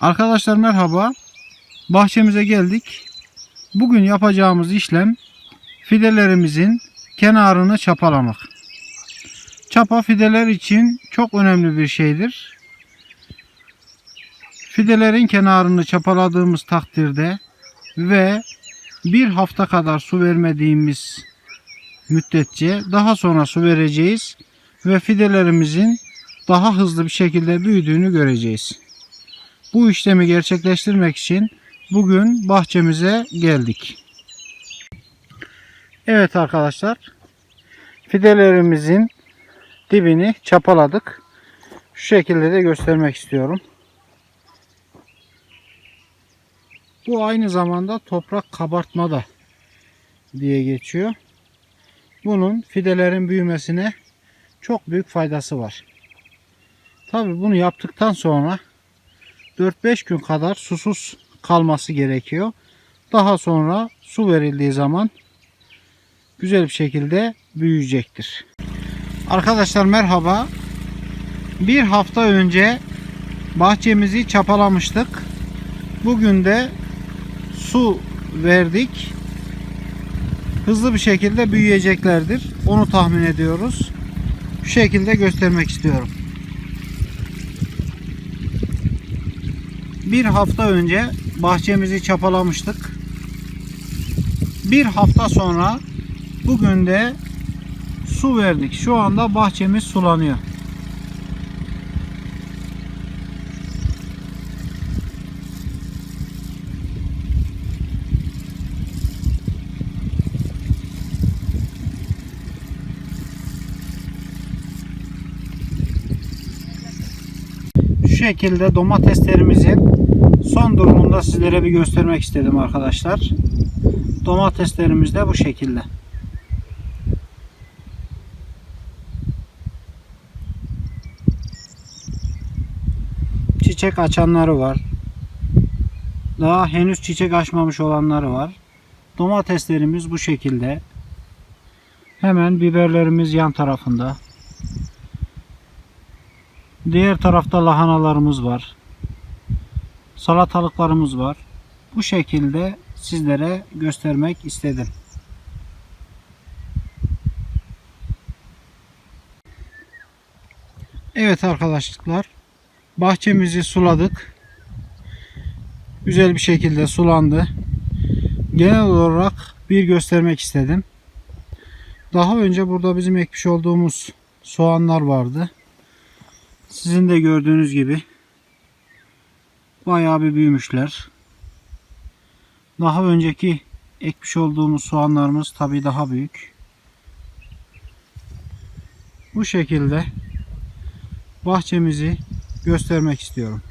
Arkadaşlar merhaba. Bahçemize geldik. Bugün yapacağımız işlem fidelerimizin kenarını çapalamak. Çapa fideler için çok önemli bir şeydir. Fidelerin kenarını çapaladığımız takdirde ve bir hafta kadar su vermediğimiz müddetçe daha sonra su vereceğiz ve fidelerimizin daha hızlı bir şekilde büyüdüğünü göreceğiz. Bu işlemi gerçekleştirmek için bugün bahçemize geldik. Evet arkadaşlar. Fidelerimizin dibini çapaladık. Şu şekilde de göstermek istiyorum. Bu aynı zamanda toprak kabartma da diye geçiyor. Bunun fidelerin büyümesine çok büyük faydası var. Tabi bunu yaptıktan sonra 4-5 gün kadar susuz kalması gerekiyor. Daha sonra su verildiği zaman güzel bir şekilde büyüyecektir. Arkadaşlar merhaba. Bir hafta önce bahçemizi çapalamıştık. Bugün de su verdik. Hızlı bir şekilde büyüyeceklerdir. Onu tahmin ediyoruz. Şu şekilde göstermek istiyorum. Bir hafta önce bahçemizi çapalamıştık. Bir hafta sonra bugün de su verdik. Şu anda bahçemiz sulanıyor. Şekilde domateslerimizin son durumunda sizlere bir göstermek istedim arkadaşlar. Domateslerimiz de bu şekilde. Çiçek açanları var. Daha henüz çiçek açmamış olanları var. Domateslerimiz bu şekilde. Hemen biberlerimiz yan tarafında. Diğer tarafta lahanalarımız var. Salatalıklarımız var. Bu şekilde sizlere göstermek istedim. Evet arkadaşlar. Bahçemizi suladık. Güzel bir şekilde sulandı. Genel olarak bir göstermek istedim. Daha önce burada bizim ekmiş olduğumuz soğanlar vardı. Sizin de gördüğünüz gibi bayağı bir büyümüşler. Daha önceki ekmiş olduğumuz soğanlarımız tabii daha büyük. Bu şekilde bahçemizi göstermek istiyorum.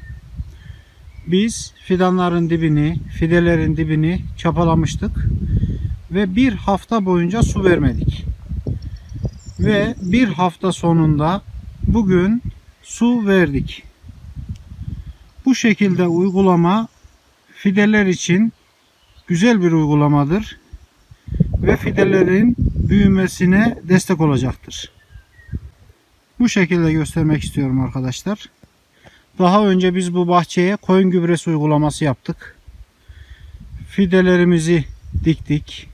Biz fidanların dibini, fidelerin dibini çapalamıştık ve bir hafta boyunca su vermedik. Ve bir hafta sonunda bugün su verdik. Bu şekilde uygulama fideler için güzel bir uygulamadır ve fidelerin büyümesine destek olacaktır. Bu şekilde göstermek istiyorum arkadaşlar. Daha önce biz bu bahçeye koyun gübresi uygulaması yaptık. Fidelerimizi diktik.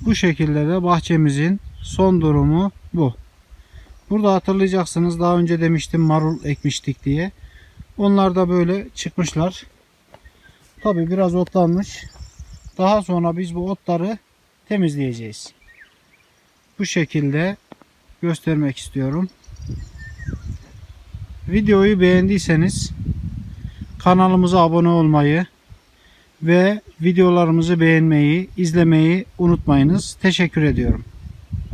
Bu şekilde de bahçemizin son durumu bu. Burada hatırlayacaksınız daha önce demiştim marul ekmiştik diye. Onlar da böyle çıkmışlar. Tabi biraz otlanmış. Daha sonra biz bu otları temizleyeceğiz. Bu şekilde göstermek istiyorum. Videoyu beğendiyseniz kanalımıza abone olmayı ve videolarımızı beğenmeyi, izlemeyi unutmayınız. Teşekkür ediyorum.